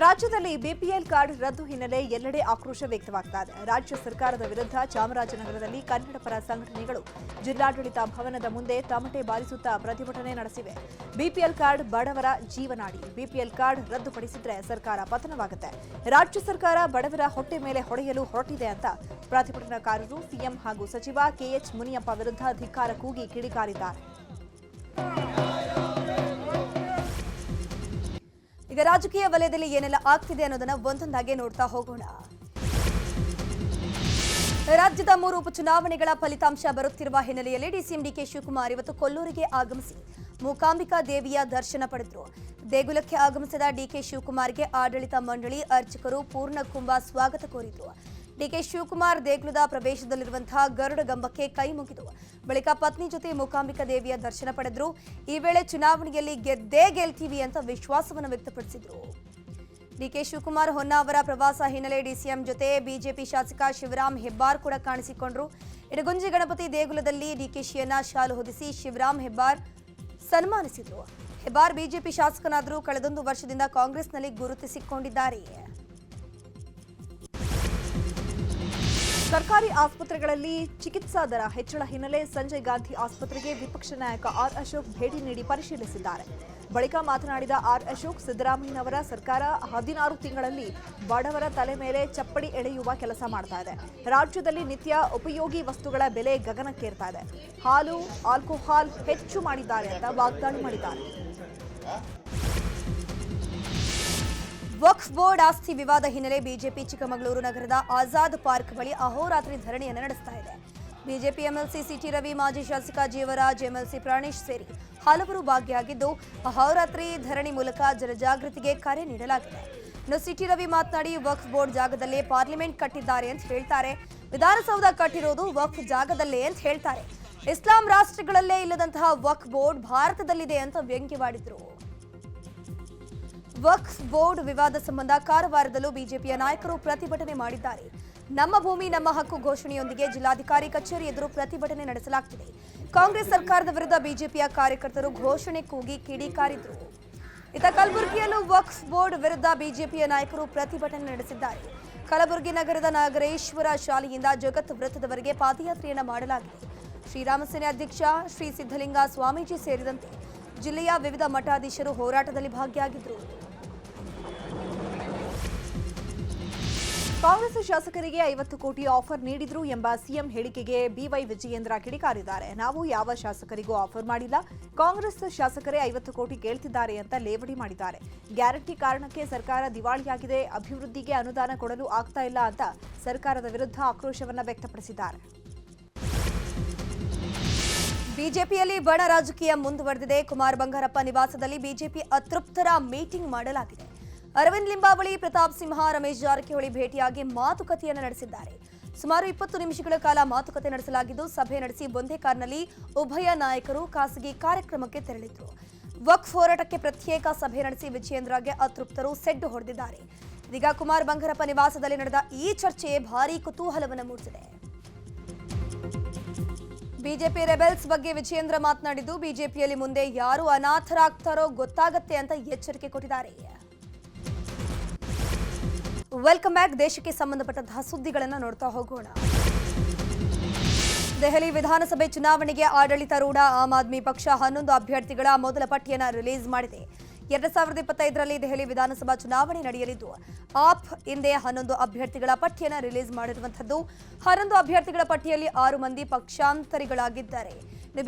ರಾಜ್ಯದಲ್ಲಿ BPL card ರದ್ದು ಹಿನ್ನೆಲೆ ಎಲ್ಲೆಡೆ ಆಕ್ರೋಶ ವ್ಯಕ್ತವಾಗ್ತಾ ಇದೆ. ರಾಜ್ಯ ಸರ್ಕಾರದ ವಿರುದ್ಧ ಚಾಮರಾಜನಗರದಲ್ಲಿ ಕನ್ನಡ ಪರ ಸಂಘಟನೆಗಳು ಜಿಲ್ಲಾಡಳಿತ ಭವನದ ಮುಂದೆ ತಮಟೆ ಬಾರಿಸುತ್ತಾ ಪ್ರತಿಭಟನೆ ನಡೆಸಿವೆ. ಬಿಪಿಎಲ್ ಕಾರ್ಡ್ ಬಡವರ ಜೀವನಾಡಿ, ಬಿಪಿಎಲ್ ಕಾರ್ಡ್ ರದ್ದುಪಡಿಸಿದ್ರೆ ಸರ್ಕಾರ ಪತನವಾಗುತ್ತೆ. ರಾಜ್ಯ ಸರ್ಕಾರ ಬಡವರ ಹೊಟ್ಟೆ ಮೇಲೆ ಹೊಡೆಯಲು ಹೊರಟಿದೆ ಅಂತ ಪ್ರತಿಭಟನಾಕಾರರು ಸಿಎಂ ಹಾಗೂ ಸಚಿವ ಕೆಎಚ್ ಮುನಿಯಪ್ಪ ವಿರುದ್ಧ ಧಿಕ್ಕಾರ ಕೂಗಿ ಕಿಡಿಕಾರಿದ್ದಾರೆ. ಈಗ ರಾಜಕೀಯ ವಲಯದಲ್ಲಿ ಏನೆಲ್ಲ ಆಗ್ತಿದೆ ಅನ್ನೋದನ್ನ ಒಂದೊಂದಾಗೆ ನೋಡ್ತಾ ಹೋಗೋಣ. ರಾಜ್ಯದ ಮೂರು ಉಪಚುನಾವಣೆಗಳ ಫಲಿತಾಂಶ ಬರುತ್ತಿರುವ ಹಿನ್ನೆಲೆಯಲ್ಲಿ ಡಿಸಿಎಂ ಡಿಕೆ ಶಿವಕುಮಾರ್ ಇವತ್ತು ಕೊಲ್ಲೂರಿಗೆ ಆಗಮಿಸಿ ಮೂಕಾಂಬಿಕಾ ದೇವಿಯ ದರ್ಶನ ಪಡೆದರು. ದೇಗುಲಕ್ಕೆ ಆಗಮಿಸಿದ ಡಿಕೆ ಶಿವಕುಮಾರ್ಗೆ ಆಡಳಿತ ಮಂಡಳಿ ಅರ್ಚಕರು ಪೂರ್ಣ ಕುಂಭ ಸ್ವಾಗತ ಕೋರಿದ್ರು. ಡಿಕೆ ಶಿವಕುಮಾರ್ ದೇಗುಲದ ಪ್ರವೇಶದಲ್ಲಿರುವಂತಹ ಗರುಡ ಗಂಬಕ್ಕೆ ಕೈ ಮುಗಿದು ಬಳಿಕ ಪತ್ನಿ ಜೊತೆ ಮೂಕಾಂಬಿಕಾ ದೇವಿಯ ದರ್ಶನ ಪಡೆದ್ರು. ಈ ವೇಳೆ ಚುನಾವಣೆಯಲ್ಲಿ ಗೆದ್ದೇ ಗೆಲ್ತೀವಿ ಅಂತ ವಿಶ್ವಾಸವನ್ನು ವ್ಯಕ್ತಪಡಿಸಿದ್ರು. ಡಿಕೆ ಶಿವಕುಮಾರ್ ಹೊನ್ನಾವರ ಪ್ರವಾಸ ಹಿನ್ನೆಲೆ ಡಿಸಿಎಂ ಜೊತೆ ಬಿಜೆಪಿ ಶಾಸಕ ಶಿವರಾಮ್ ಹೆಬ್ಬಾರ್ ಕೂಡ ಕಾಣಿಸಿಕೊಂಡ್ರು. ಇಡಗುಂಜಿ ಗಣಪತಿ ದೇಗುಲದಲ್ಲಿ ಡಿಕೆಶಿಯನ್ನ ಶಾಲು ಹೊದಿಸಿ ಶಿವರಾಮ್ ಹೆಬ್ಬಾರ್ ಸನ್ಮಾನಿಸಿದ್ರು. ಹೆಬ್ಬಾರ್ ಬಿಜೆಪಿ ಶಾಸಕನಾದರೂ ಕಳೆದೊಂದು ವರ್ಷದಿಂದ ಕಾಂಗ್ರೆಸ್ನಲ್ಲಿ ಗುರುತಿಸಿಕೊಂಡಿದ್ದಾರೆ. ಸರ್ಕಾರಿ ಆಸ್ಪತ್ರೆಗಳಲ್ಲಿ ಚಿಕಿತ್ಸಾ ದರ ಹೆಚ್ಚಳ ಹಿನ್ನೆಲೆ ಸಂಜಯ್ ಗಾಂಧಿ ಆಸ್ಪತ್ರೆಗೆ ವಿಪಕ್ಷ ನಾಯಕ ಆರ್ ಅಶೋಕ್ ಭೇಟಿ ನೀಡಿ ಪರಿಶೀಲಿಸಿದ್ದಾರೆ. ಬಳಿಕ ಮಾತನಾಡಿದ ಆರ್ ಅಶೋಕ್, ಸಿದ್ದರಾಮಯ್ಯನವರ ಸರ್ಕಾರ ಹದಿನಾರು ತಿಂಗಳಲ್ಲಿ ಬಡವರ ತಲೆ ಮೇಲೆ ಚಪ್ಪಡಿ ಎಳೆಯುವ ಕೆಲಸ ಮಾಡ್ತಾ ಇದೆ. ರಾಜ್ಯದಲ್ಲಿ ನಿತ್ಯ ಉಪಯೋಗಿ ವಸ್ತುಗಳ ಬೆಲೆ ಗಗನಕ್ಕೇರ್ತಾ ಇದೆ. ಹಾಲು, ಆಲ್ಕೋಹಾಲ್ ಹೆಚ್ಚು ಮಾಡಿದ್ದಾರೆ ಅಂತ ವಾಗ್ದಾಳಿ ಮಾಡಿದ್ದಾರೆ. ವಕ್ಫ್ ಬೋರ್ಡ್ ಆಸ್ತಿ ವಿವಾದ ಹಿನ್ನೆಲೆ ಬಿಜೆಪಿ ಚಿಕ್ಕಮಗಳೂರು ನಗರದ ಆಜಾದ್ ಪಾರ್ಕ್ ಬಳಿ ಅಹೋರಾತ್ರಿ ಧರಣಿಯನ್ನು ನಡೆಸ್ತಾ ಇದೆ. ಬಿಜೆಪಿ ಎಂಎಲ್ಸಿ ಸಿಟಿ ರವಿ, ಮಾಜಿ ಶಾಸಕ ಜೀವರಾಜ್, ಎಂಎಲ್ಸಿ ಪ್ರಾಣೇಶ್ ಸೇರಿ ಹಲವರು ಭಾಗಿಯಾಗಿದ್ದು, ಅಹೋರಾತ್ರಿ ಧರಣಿ ಮೂಲಕ ಜನಜಾಗೃತಿಗೆ ಕರೆ ನೀಡಲಾಗಿದೆ. ಇನ್ನು ಸಿಟಿ ರವಿ ಮಾತನಾಡಿ, ವಕ್ಫ್ ಬೋರ್ಡ್ ಜಾಗದಲ್ಲೇ ಪಾರ್ಲಿಮೆಂಟ್ ಕಟ್ಟಿದ್ದಾರೆ ಅಂತ ಹೇಳ್ತಾರೆ. ವಿಧಾನಸೌಧ ಕಟ್ಟಿರೋದು ವಕ್ಫ್ ಜಾಗದಲ್ಲೇ ಅಂತ ಹೇಳ್ತಾರೆ. ಇಸ್ಲಾಂ ರಾಷ್ಟ್ರಗಳಲ್ಲೇ ಇಲ್ಲದಂತಹ ವಕ್ಫ್ ಬೋರ್ಡ್ ಭಾರತದಲ್ಲಿದೆ ಅಂತ ವ್ಯಂಗ್ಯವಾಡಿದ್ರು. ವಕ್ಫ್ ಬೋರ್ಡ್ ವಿವಾದ ಸಂಬಂಧ ಕಾರವಾರದಲ್ಲೂ ಬಿಜೆಪಿಯ ನಾಯಕರು ಪ್ರತಿಭಟನೆ ಮಾಡಿದ್ದಾರೆ. ನಮ್ಮ ಭೂಮಿ, ನಮ್ಮ ಹಕ್ಕು ಘೋಷಣೆಯೊಂದಿಗೆ ಜಿಲ್ಲಾಧಿಕಾರಿ ಕಚೇರಿ ಎದುರು ಪ್ರತಿಭಟನೆ ನಡೆಸಲಾಗ್ತಿದೆ. ಕಾಂಗ್ರೆಸ್ ಸರ್ಕಾರದ ವಿರುದ್ಧ ಬಿಜೆಪಿಯ ಕಾರ್ಯಕರ್ತರು ಘೋಷಣೆ ಕೂಗಿ ಕಿಡಿಕಾರಿದ್ರು. ಇತ ಕಲಬುರಗಿಯಲ್ಲೂ ವಕ್ಫ್ ಬೋರ್ಡ್ ವಿರುದ್ಧ ಬಿಜೆಪಿಯ ನಾಯಕರು ಪ್ರತಿಭಟನೆ ನಡೆಸಿದ್ದಾರೆ. ಕಲಬುರಗಿ ನಗರದ ನಾಗರೇಶ್ವರ ಶಾಲೆಯಿಂದ ಜಗತ್ ವೃತ್ತದವರೆಗೆ ಪಾದಯಾತ್ರೆಯನ್ನು ಮಾಡಲಾಗಿದೆ. ಶ್ರೀರಾಮಸೇನೆ ಅಧ್ಯಕ್ಷ ಶ್ರೀ ಸಿದ್ಧಲಿಂಗ ಸ್ವಾಮೀಜಿ ಸೇರಿದಂತೆ ಜಿಲ್ಲೆಯ ವಿವಿಧ ಮಠಾಧೀಶರು ಹೋರಾಟದಲ್ಲಿ ಭಾಗಿಯಾಗಿದ್ದರು ಕಾಂಗ್ರೆಸ್ ಶಾಸಕರಿಗೆ ಐವತ್ತು ಕೋಟಿ ಆಫರ್ ನೀಡಿದ್ರು ಎಂಬ ಸಿಎಂ ಹೇಳಿಕೆಗೆ ಬಿವೈ ವಿಜಯೇಂದ್ರ ಕಿಡಿಕಾರಿದ್ದಾರೆ. ನಾವು ಯಾವ ಶಾಸಕರಿಗೂ ಆಫರ್ ಮಾಡಿಲ್ಲ. ಕಾಂಗ್ರೆಸ್ ಶಾಸಕರೇ ಐವತ್ತು ಕೋಟಿ ಕೇಳ್ತಿದ್ದಾರೆ ಅಂತ ಲೇವಡಿ ಮಾಡಿದ್ದಾರೆ. ಗ್ಯಾರಂಟಿ ಕಾರಣಕ್ಕೆ ಸರ್ಕಾರ ದಿವಾಳಿಯಾಗಿದೆ. ಅಭಿವೃದ್ಧಿಗೆ ಅನುದಾನ ಕೊಡಲು ಆಗ್ತಾ ಇಲ್ಲ ಅಂತ ಸರ್ಕಾರದ ವಿರುದ್ಧ ಆಕ್ರೋಶವನ್ನು ವ್ಯಕ್ತಪಡಿಸಿದ್ದಾರೆ. ಬಿಜೆಪಿಯಲ್ಲಿ ಬಣ ರಾಜಕೀಯ ಮುಂದುವರೆದಿದೆ. ಕುಮಾರ್ ಬಂಗಾರಪ್ಪ ನಿವಾಸದಲ್ಲಿ ಬಿಜೆಪಿ ಅತೃಪ್ತರ ಮೀಟಿಂಗ್ ಮಾಡಲಾಗಿದೆ. ಅರವಿಂದ್ ಲಿಂಬಾವಳಿ, ಪ್ರತಾಪ್ ಸಿಂಹ, ರಮೇಶ್ ಜಾರಕಿಹೊಳಿ ಭೇಟಿಯಾಗಿ ಮಾತುಕತೆಯನ್ನು ನಡೆಸಿದ್ದಾರೆ. ಸುಮಾರು ಇಪ್ಪತ್ತು ನಿಮಿಷಗಳ ಕಾಲ ಮಾತುಕತೆ ನಡೆಸಲಾಗಿದ್ದು, ಸಭೆ ನಡೆಸಿ ಒಂದೇ ಕಾರ್ನಲ್ಲಿ ಉಭಯ ನಾಯಕರು ಖಾಸಗಿ ಕಾರ್ಯಕ್ರಮಕ್ಕೆ ತೆರಳಿದ್ರು. ವಕ್ಫ್ ಹೋರಾಟಕ್ಕೆ ಪ್ರತ್ಯೇಕ ಸಭೆ ನಡೆಸಿ ವಿಜಯೇಂದ್ರಗೆ ಅತೃಪ್ತರು ಸೆಡ್ಡು ಹೊಡೆದಿದ್ದಾರೆ. ಇದೀಗ ಕುಮಾರ್ ಬಂಗಾರಪ್ಪ ನಿವಾಸದಲ್ಲಿ ನಡೆದ ಈ ಚರ್ಚೆ ಭಾರೀ ಕುತೂಹಲವನ್ನು ಮೂಡಿಸಿದೆ. ಬಿಜೆಪಿ ರೆಬೆಲ್ಸ್ ಬಗ್ಗೆ ವಿಜಯೇಂದ್ರ ಮಾತನಾಡಿದ್ದು, ಬಿಜೆಪಿಯಲ್ಲಿ ಮುಂದೆ ಯಾರು ಅನಾಥರಾಗ್ತಾರೋ ಗೊತ್ತಾಗತ್ತೆ ಅಂತ ಎಚ್ಚರಿಕೆ ಕೊಟ್ಟಿದ್ದಾರೆ. ವೆಲ್ಕಮ್ ಬ್ಯಾಕ್ ದೇಶಕ್ಕೆ ಸಂಬಂಧಪಟ್ಟಂತಹ ಸುದ್ದಿಗಳನ್ನು ನೋಡ್ತಾ ಹೋಗೋಣ. ದೆಹಲಿ ವಿಧಾನಸಭೆ ಚುನಾವಣೆಗೆ ಆಡಳಿತಾರೂಢ ಆಮ್ ಆದ್ಮಿ ಪಕ್ಷ ಹನ್ನೊಂದು ಅಭ್ಯರ್ಥಿಗಳ ಮೊದಲ ಪಟ್ಟಿಯನ್ನು ರಿಲೀಸ್ ಮಾಡಿದೆ. ಎರಡ್ ಸಾವಿರದ ಇಪ್ಪತ್ತೈದರಲ್ಲಿ ದೆಹಲಿ ವಿಧಾನಸಭಾ ಚುನಾವಣೆ ನಡೆಯಲಿದ್ದು, ಆಪ್ ಹಿಂದೆ ಹನ್ನೊಂದು ಅಭ್ಯರ್ಥಿಗಳ ಪಟ್ಟಿಯನ್ನು ರಿಲೀಸ್ ಮಾಡಿರುವಂಥದ್ದು. ಹನ್ನೊಂದು ಅಭ್ಯರ್ಥಿಗಳ ಪಟ್ಟಿಯಲ್ಲಿ ಆರು ಮಂದಿ ಪಕ್ಷಾಂತರಿಗಳಾಗಿದ್ದಾರೆ.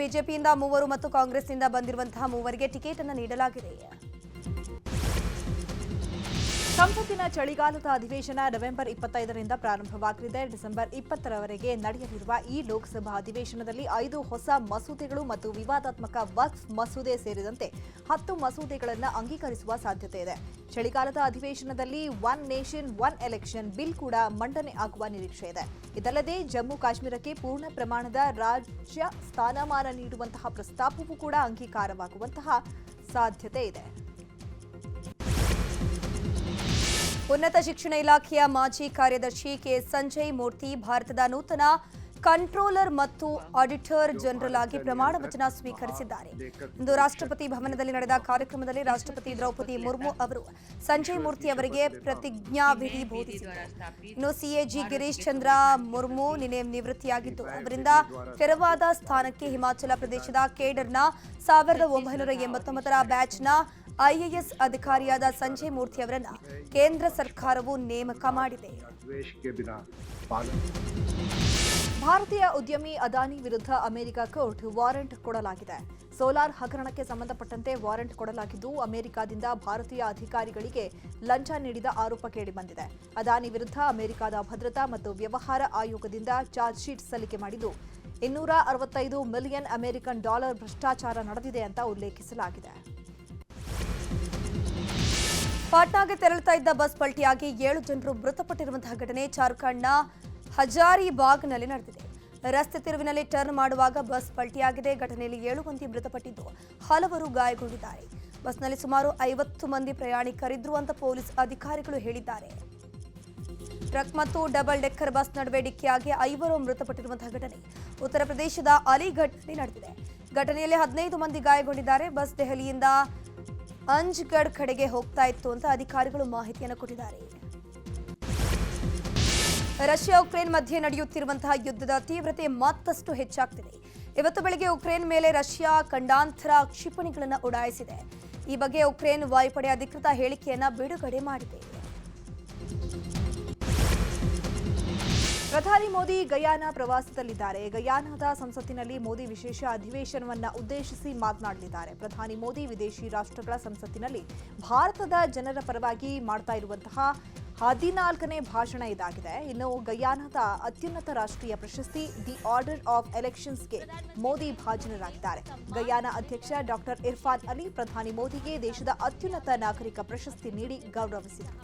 ಬಿಜೆಪಿಯಿಂದ ಮೂವರು ಮತ್ತು ಕಾಂಗ್ರೆಸ್ನಿಂದ ಬಂದಿರುವಂತಹ ಮೂವರಿಗೆ ಟಿಕೆಟ್ ಅನ್ನು ನೀಡಲಾಗಿದೆ. ಸಂಸತ್ತಿನ ಚಳಿಗಾಲದ ಅಧಿವೇಶನ ನವೆಂಬರ್ ಇಪ್ಪತ್ತೈದರಿಂದ ಪ್ರಾರಂಭವಾಗಲಿದೆ. ಡಿಸೆಂಬರ್ ಇಪ್ಪತ್ತರವರೆಗೆ ನಡೆಯಲಿರುವ ಈ ಲೋಕಸಭಾ ಅಧಿವೇಶನದಲ್ಲಿ ಐದು ಹೊಸ ಮಸೂದೆಗಳು ಮತ್ತು ವಿವಾದಾತ್ಮಕ ವಕ್ಫ್ ಮಸೂದೆ ಸೇರಿದಂತೆ ಹತ್ತು ಮಸೂದೆಗಳನ್ನು ಅಂಗೀಕರಿಸುವ ಸಾಧ್ಯತೆ ಇದೆ. ಚಳಿಗಾಲದ ಅಧಿವೇಶನದಲ್ಲಿ one nation, one election bill ಕೂಡ ಮಂಡನೆ ಆಗುವ ನಿರೀಕ್ಷೆ ಇದೆ. ಇದಲ್ಲದೆ ಜಮ್ಮು ಕಾಶ್ಮೀರಕ್ಕೆ ಪೂರ್ಣ ಪ್ರಮಾಣದ ರಾಜ್ಯ ಸ್ಥಾನಮಾನ ನೀಡುವಂತಹ ಪ್ರಸ್ತಾಪವೂ ಕೂಡ ಅಂಗೀಕಾರವಾಗುವಂತಹ ಸಾಧ್ಯತೆ ಇದೆ. ಉನ್ನತ ಶಿಕ್ಷಣ ಇಲಾಖೆಯ ಮಾಜಿ ಕಾರ್ಯದರ್ಶಿ ಕೆ ಸಂಜಯ್ ಮೂರ್ತಿ ಭಾರತದ ನೂತನ ಕಂಟ್ರೋಲರ್ ಮತ್ತು ಆಡಿಟರ್ ಜನರಲ್ ಆಗಿ ಪ್ರಮಾಣ ವಚನ ಸ್ವೀಕರಿಸಿದ್ದಾರೆ. ಇಂದು ರಾಷ್ಟ್ರಪತಿ ಭವನದಲ್ಲಿ ನಡೆದ ಕಾರ್ಯಕ್ರಮದಲ್ಲಿ ರಾಷ್ಟ್ರಪತಿ ದ್ರೌಪದಿ ಮುರ್ಮು ಅವರು ಸಂಜಯ್ ಮೂರ್ತಿ ಅವರಿಗೆ ಪ್ರತಿಜ್ಞಾವಿಧಿ ಬೋಧಿಸಿದರು ಇನ್ನು ಸಿಎಜಿ ಗಿರೀಶ್ ಚಂದ್ರ ಮುರ್ಮು ನಿನ್ನೆ ನಿವೃತ್ತಿಯಾಗಿದ್ದು, ಅವರಿಂದ ತೆರವಾದ ಸ್ಥಾನಕ್ಕೆ ಹಿಮಾಚಲ ಪ್ರದೇಶದ ಕೇಡರ್ನ ಸಾವಿರದ ಒಂಬೈನೂರ ಎಂಬತ್ತೊಂಬತ್ತರ ಬ್ಯಾಚ್ನ ಐಎಎಸ್ ಅಧಿಕಾರಿಯಾದ ಸಂಜಯ್ ಮೂರ್ತಿ ಅವರನ್ನು ಕೇಂದ್ರ ಸರ್ಕಾರವು ನೇಮಕ ಮಾಡಿದೆ. ಭಾರತೀಯ ಉದ್ಯಮಿ ಅದಾನಿ ವಿರುದ್ಧ ಅಮೆರಿಕ ಕೋರ್ಟ್ ವಾರೆಂಟ್ ಕೊಡಲಾಗಿದೆ. ಸೋಲಾರ್ ಹಗರಣಕ್ಕೆ ಸಂಬಂಧಪಟ್ಟಂತೆ ವಾರೆಂಟ್ ಕೊಡಲಾಗಿದ್ದು ಅಮೆರಿಕದಿಂದ ಭಾರತೀಯ ಅಧಿಕಾರಿಗಳಿಗೆ ಲಂಚ ನೀಡಿದ ಆರೋಪ ಕೇಳಿಬಂದಿದೆ ಅದಾನಿ ವಿರುದ್ಧ ಅಮೆರಿಕಾದ ಭದ್ರತಾ ಮತ್ತು ವ್ಯವಹಾರ ಆಯೋಗದಿಂದ ಚಾರ್ಜ್ ಶೀಟ್ ಸಲ್ಲಿಕೆ ಮಾಡಿದ್ದು ಇನ್ನೂರ ಅರವತ್ತೈದು ಮಿಲಿಯನ್ ಅಮೆರಿಕನ್ ಡಾಲರ್ ಭ್ರಷ್ಟಾಚಾರ ನಡೆದಿದೆ ಅಂತ ಉಲ್ಲೇಖಿಸಲಾಗಿದೆ. ಪಾಟ್ನಾಗೆ ತೆರಳುತ್ತಾ ಇದ್ದ ಬಸ್ ಪಲ್ಟಿಯಾಗಿ ಏಳು ಜನರು ಮೃತಪಟ್ಟಿರುವಂತಹ ಘಟನೆ ಜಾರ್ಖಂಡ್ನ ಹಜಾರಿಬಾಗ್ನಲ್ಲಿ ನಡೆದಿದೆ. ರಸ್ತೆ ತಿರುವಿನಲ್ಲಿ ಟರ್ನ್ ಮಾಡುವಾಗ ಬಸ್ ಪಲ್ಟಿಯಾಗಿದೆ. ಘಟನೆಯಲ್ಲಿ ಏಳು ಮಂದಿ ಮೃತಪಟ್ಟಿದ್ದು ಹಲವರು ಗಾಯಗೊಂಡಿದ್ದಾರೆ. ಬಸ್ನಲ್ಲಿ ಸುಮಾರು ಐವತ್ತು ಮಂದಿ ಪ್ರಯಾಣಿಕರಿದ್ರು ಅಂತ ಪೊಲೀಸ್ ಅಧಿಕಾರಿಗಳು ಹೇಳಿದ್ದಾರೆ. ಟ್ರಕ್ ಮತ್ತು ಡಬಲ್ ಡೆಕ್ಕರ್ ಬಸ್ ನಡುವೆ ಡಿಕ್ಕಿಯಾಗಿ ಐವರು ಮೃತಪಟ್ಟಿರುವಂತಹ ಘಟನೆ ಉತ್ತರ ಪ್ರದೇಶದ ಅಲಿಘಟ್ನಲ್ಲಿ ನಡೆದಿದೆ. ಘಟನೆಯಲ್ಲಿ ಹದಿನೈದು ಮಂದಿ ಗಾಯಗೊಂಡಿದ್ದಾರೆ. ಬಸ್ ದೆಹಲಿಯಿಂದ ಅಂಜ್ಗಢ್ ಕಡೆಗೆ ಹೋಗ್ತಾ ಇತ್ತು ಅಂತ ಅಧಿಕಾರಿಗಳು ಮಾಹಿತಿಯನ್ನು ಕೊಟ್ಟಿದ್ದಾರೆ. ರಷ್ಯಾ ಉಕ್ರೇನ್ ಮಧ್ಯೆ ನಡೆಯುತ್ತಿರುವಂತಹ ಯುದ್ಧದ ತೀವ್ರತೆ ಮತ್ತಷ್ಟು ಹೆಚ್ಚಾಗ್ತಿದೆ. ಇವತ್ತು ಬೆಳಗ್ಗೆ ಉಕ್ರೇನ್ ಮೇಲೆ ರಷ್ಯಾ ಖಂಡಾಂತರ ಕ್ಷಿಪಣಿಗಳನ್ನು ಉಡಾಯಿಸಿದೆ. ಈ ಬಗ್ಗೆ ಉಕ್ರೇನ್ ವಾಯುಪಡೆ ಅಧಿಕೃತ ಹೇಳಿಕೆಯನ್ನ ಬಿಡುಗಡೆ ಮಾಡಿದೆ. ಪ್ರಧಾನಿ ಮೋದಿ ಗಯಾನ ಪ್ರವಾಸದಲ್ಲಿದ್ದಾರೆ. ಗಯಾನದ ಸಂಸತ್ತಿನಲ್ಲಿ ಮೋದಿ ವಿಶೇಷ ಅಧಿವೇಶನವನ್ನು ಉದ್ದೇಶಿಸಿ ಮಾತನಾಡಲಿದ್ದಾರೆ. ಪ್ರಧಾನಿ ಮೋದಿ ವಿದೇಶಿ ರಾಷ್ಟ್ರಗಳ ಸಂಸತ್ತಿನಲ್ಲಿ ಭಾರತದ ಜನರ ಪರವಾಗಿ ಮಾಡ್ತಾ ಇರುವಂತಹ ಹದಿನಾಲ್ಕನೇ ಭಾಷಣ ಇದಾಗಿದೆ. ಇನ್ನು ಗಯಾನದ ಅತ್ಯುನ್ನತ ರಾಷ್ಟ್ರೀಯ ಪ್ರಶಸ್ತಿ ದಿ ಆರ್ಡರ್ ಆಫ್ ಎಲೆಕ್ಷನ್ಸ್ಗೆ ಮೋದಿ ಭಾಜನರಾಗಿದ್ದಾರೆ. ಗಯಾನ ಅಧ್ಯಕ್ಷ ಡಾಕ್ಟರ್ ಇರ್ಫಾನ್ ಅಲಿ ಪ್ರಧಾನಿ ಮೋದಿಗೆ ದೇಶದ ಅತ್ಯುನ್ನತ ನಾಗರಿಕ ಪ್ರಶಸ್ತಿ ನೀಡಿ ಗೌರವಿಸಿದರು.